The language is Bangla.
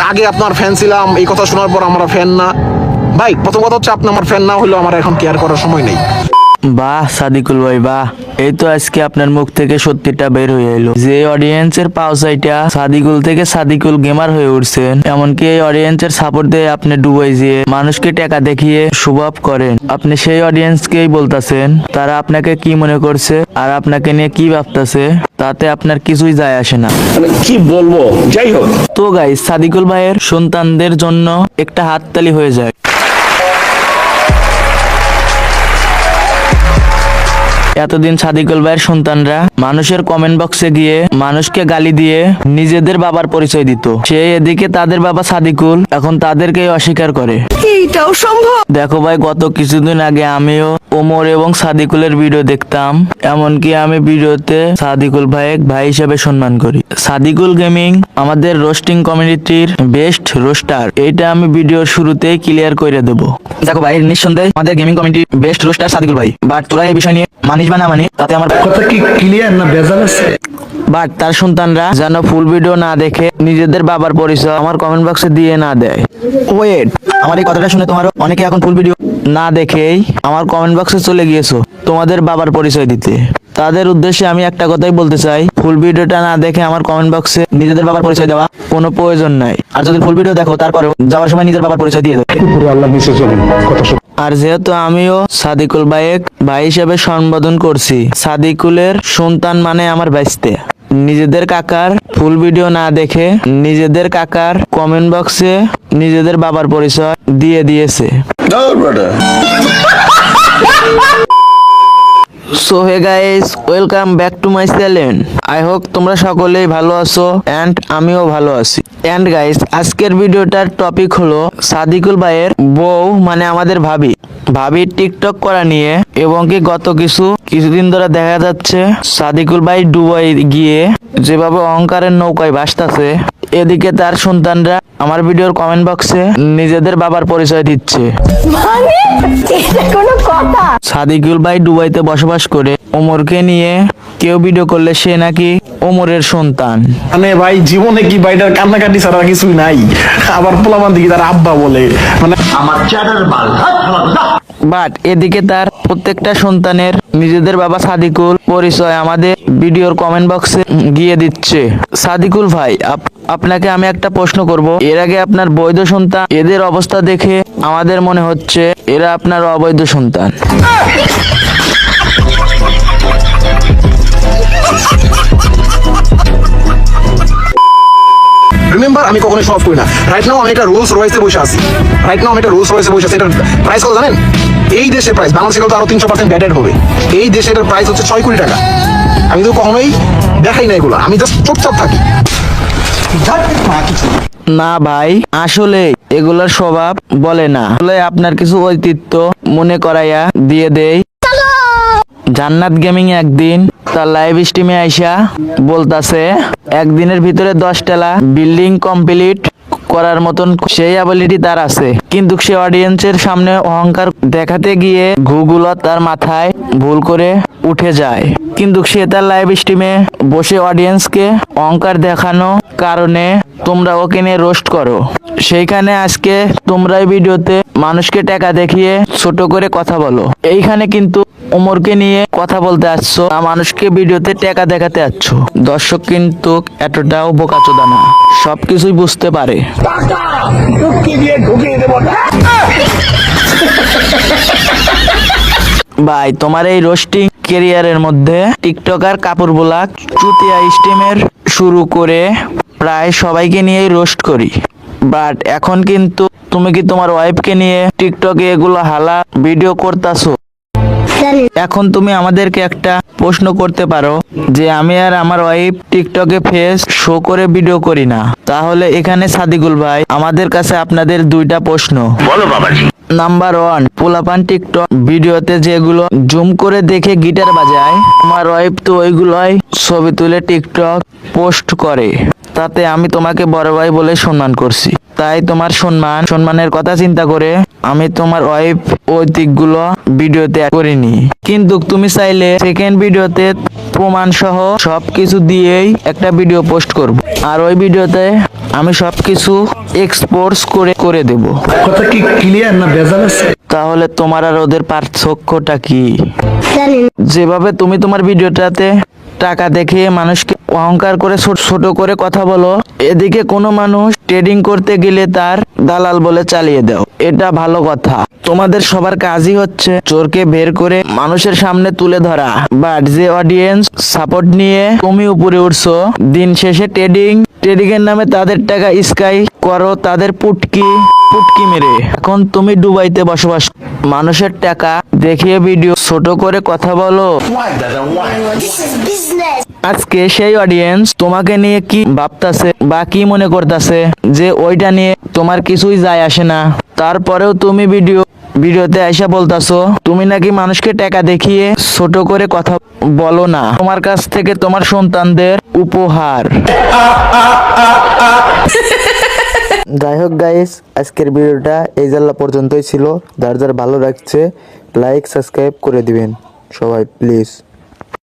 আগে আপনার ফ্যান ছিলাম, এই কথা শোনার পর আমরা ফ্যান না। ভাই, প্রথম কথা হচ্ছে আপনি আমার ফ্যান না হলেও আমার এখন কেয়ার করার সময় নেই। বাহ, সাদিকুল ভাই, বাহ। এই তো আজকে আপনার মুখ থেকে সত্যিটা বের হয়ে এলো। যে অডিয়েন্সের পাউসাইটা সাদিকুল থেকে সাদিকুল গেমার হয়ে উঠছেন এমনকি এই অডিয়েন্সের সাপোর্ট দিয়ে আপনি ডুবাই দিয়ে মানুষকে টাকা দেখিয়ে সুভাব করেন। আপনি সেই অডিয়েন্সকেই বলতাছেন তারা আপনাকে কি মনে করছে আর আপনাকে নিয়ে কি ভাবতেছে তাতে আপনার কিছুই যায় আসে না। কি বলব? যাই হোক। তো গাই সাদিকুল ভাইয়ের সন্তানদের জন্য একটা হাততালি হয়ে যায়। এতদিন সাদিকুল ভাইয়ের সন্তানরা মানুষের কমেন্ট বক্সে গিয়ে মানুষকে গালি দিয়ে নিজেদের বাবার পরিচয় দিত। সে এদিকে তাদের বাবা সাদিকুল, এখন তাদেরকেই অস্বীকার করে। এইটাও সম্ভব। দেখো ভাই গত কিছুদিন আগে আমিও ওমর এবং সাদিকুলের ভিডিও দেখতাম। এমনকি আমি ভিডিওতে সাদিকুল ভাই ভাই হিসেবে সম্মান করি। সাদিকুল গেমিং আমাদের রোস্টিং কমিউনিটির বেস্ট রোস্টার এটা আমি ভিডিওর শুরুতেই ক্লিয়ার করে দেব। দেখো ভাই নিঃসন্দেহে আমাদের gaming community best roaster Sadikul ভাই। বাট তোরা এই বিষয় নিয়ে মানিস বা না মানি তাতে আমার কথা কি ক্লিয়ার না ভেজাল আছে? বাট তার সন্তানরা যেন ফুল ভিডিও না দেখে নিজেদের বাবার পরিচয় আমার কমেন্ট বক্সে দিয়ে না দেয়। ওয়েট আমার এই কথাটা শুনে তোমার অনেকে এখন ফুল ভিডিও না দেখেই আমার কমেন্ট বক্সে চলে গিয়েছো তোমাদের বাবার পরিচয় দিতে। তাদের উদ্দেশ্যে আমি একটা কথাই বলতে চাই ফুল ভিডিওটা না দেখে আমার কমেন্ট বক্সে নিজেদের বাবার পরিচয় দেওয়া কোনো প্রয়োজন নাই। আর যদি ফুল ভিডিও দেখো তারপরে যাওয়ার সময় নিজের বাবার পরিচয় দিয়ে দেবে সত্য আর যেহেতু আমিও সাদিকুল ভাইয়ের ভাই হিসেবে সম্বোধন করছি সাদিকুলের সন্তান মানে আমার বাইসতে নিজেদের কাকার ফুল ভিডিও না দেখে নিজেদের কাকার কমেন্ট বক্সে নিজেদের বাবার পরিচয় দিয়ে দিয়েছে। So hey guys welcome back to my channel I hope তোমরা সকলেই ভালো আছো এন্ড আমিও ভালো আছি। এন্ড গাইস আজকের ভিডিওটার টপিক হলো সাদিকুল ভাইয়ের বউ মানে আমাদের ভাবি। ভাবির টিকটক করা নিয়ে এবং কি গত কিছু কিছুদিন ধরে দেখা যাচ্ছে সাদিকুল ভাই ডুবাই গিয়ে যেভাবে অহংকারের নৌকায় ভাসতাছে এদিকে তার সন্তানরা আমার ভিডিওর কমেন্ট বক্সে নিজেদের বাবার পরিচয় দিচ্ছে। মানে? সাদিকুল ভাই ডুবাইতে বসবাস করে ওমরকে নিয়ে কেউ ভিডিও করলে সে নাকি ওমরের সন্তান। মানে ভাই জীবনে কি ভাইটার কান্নাকাটি ছাড়া কিছুই নাই? আবার পোলামান দিকে তার আব্বা বলে। মানে বাট এদিকে তার প্রত্যেকটা সন্তানের নিজেদের বাবা সাদিকুল পরিচয় আমাদের ভিডিওর কমেন্ট বক্সে গিয়ে দিচ্ছে। সাদিকুল ভাই আপ- আপনাকে আমি একটা প্রশ্ন করব। এর আগে আপনার বৈধ সন্তান এদের অবস্থা দেখে আমাদের মনে হচ্ছে এরা আপনার অবৈধ সন্তান। আমি কখনোই সব করি না। রাইট নাও আমি একটা রোলস রয়েছে বসে আছি। রাইট নাও আমি একটা রোলস রয়েছে বসে আছি। এটার প্রাইস কত জানেন? এই দেশের প্রাইস বাংলাদেশে তো আরও তিনশো পার্সেন্ট ব্যাটেড হবে। এই দেশে এটার প্রাইস হচ্ছে ছয় কোটি টাকা। আমি তো কখনোই দেখাই না এগুলো। আমি জাস্ট চুপচাপ থাকি। না ভাই আসলে এগুলোর স্বভাব বলে না। আসলে আপনার কিছু ঐতিহ্য মনে করাইয়া দিয়ে দেয় জান্নাত গেমিং একদিন তার লাইভ স্ট্রিমে আইসা বলতাছে, একদিনের ভিতরে দশ টেলা বিল্ডিং কমপ্লিট করার মতন সেই অ্যাবিলিটি তার আছে। কিন্তু সে অডিয়েন্সের সামনে অহংকার দেখাতে গিয়ে ঘুগুলো তার মাথায় ভুল করে উঠে যায়। কিন্তু সে তার লাইভ স্ট্রিমে বসে অডিয়েন্সকে অহংকার দেখানো কারণে তোমরা ওকে নিয়ে রোস্ট করো। সেইখানে আজকে তোমরা ভিডিওতে মানুষকে টাকা দেখিয়ে ছোট করে কথা বলো। এইখানে কিন্তু ওমরকে নিয়ে কথা বলতে আসছো, আর মানুষকে ভিডিওতে টাকা দেখাতে আসছো। দর্শক কিন্তু এতটাও বোকাচোদা না, সবকিছুই বুঝতে পারে। ভাই, তোমার এই রোস্টিং কেরিয়ারের মধ্যে টিকটকার কাপড় বোলাক চুতিয়া স্টিমের শুরু করে প্রায় সবাইকে নিয়েই রোস্ট করি। বাট এখন কিন্তু তুমি কি তোমার ওয়াইফকে নিয়ে টিকটকে এগুলো হালা ভিডিও করতাছো? এখন তুমি আমাদেরকে একটা প্রশ্ন করতে পারো যে আমি আর আমার ওয়াইফ টিকটকে ফেস শো করে ভিডিও করি না। তাহলে এখানে সাদিকুল ভাই আমাদের কাছে আপনাদের দুইটা প্রশ্ন। বলো নাম্বার ওয়ান পোলাপান টিকটক ভিডিওতে যেগুলো জুম করে দেখে গিটার বাজায় আমার ওয়াইফ তো ওইগুলোই ছবি তুলে টিকটক পোস্ট করে। তাতে আমি তোমাকে বড় ভাই বলে সম্মান করছি। তাই তোমার সম্মান সম্মানের কথা চিন্তা করে আমি তোমার ওয়াইফ ওই দিকগুলো ভিডিওতে করিনি। কিন্তু তুমি চাইলে সেকেন্ড ভিডিওতে প্রমাণ সহ সবকিছু দিয়েই একটা ভিডিও পোস্ট করব। আর ওই ভিডিওতে আমি সবকিছু এক্সপোর্টস করে করে দেব। কথা কি ক্লিয়ার না ভেজাল আছে? তাহলে তোমার আর ওদের পার্থক্যটা কি? জানি যেভাবে তুমি তোমার ভিডিওটাতে টাকা দেখিয়ে মানুষকে অহংকার করে ছোট করে কথা বলো। এদিকে কোনো মানুষ ট্রেডিং করতে গেলে তার দালাল বলে চালিয়ে দাও। এটা ভালো কথা। তোমাদের সবার কাজই হচ্ছে চোরকে বের করে মানুষের সামনে তুলে ধরা। বাট যে অডিয়েন্স সাপোর্ট নিয়ে তুমি উপরে উঠছো, দিন শেষে ট্রেডিং ট্রেডিং এর নামে তাদের টাকা স্কাই করো, তাদের পুটকি। পুটকি মেরে। এখন তুমি দুবাইতে বসবাস। মানুষের টাকা দেখিয়ে ভিডিও ছোট করে কথা বলো। আজকে সেই অডিয়েন্স তোমাকে নিয়ে কি ভাবতাছে বা কি মনে করতেছে যে ওইটা নিয়ে তোমার কিছুই যায় আসে না। তারপরেও তুমি ভিডিও, ভিডিওতে আইসা বলতাছো, তুমি নাকি মানুষকে টাকা দেখিয়ে ছোট করে কথা বলো না। তোমার কাছ থেকে তোমার সন্তানদের উপহার। যাই হোক গাইস আজকের ভিডিওটা এই জাল্লা পর্যন্তই ছিল। যার যার ভালো লাগছে লাইক সাবস্ক্রাইব করে দিবেন। সবাই প্লিজ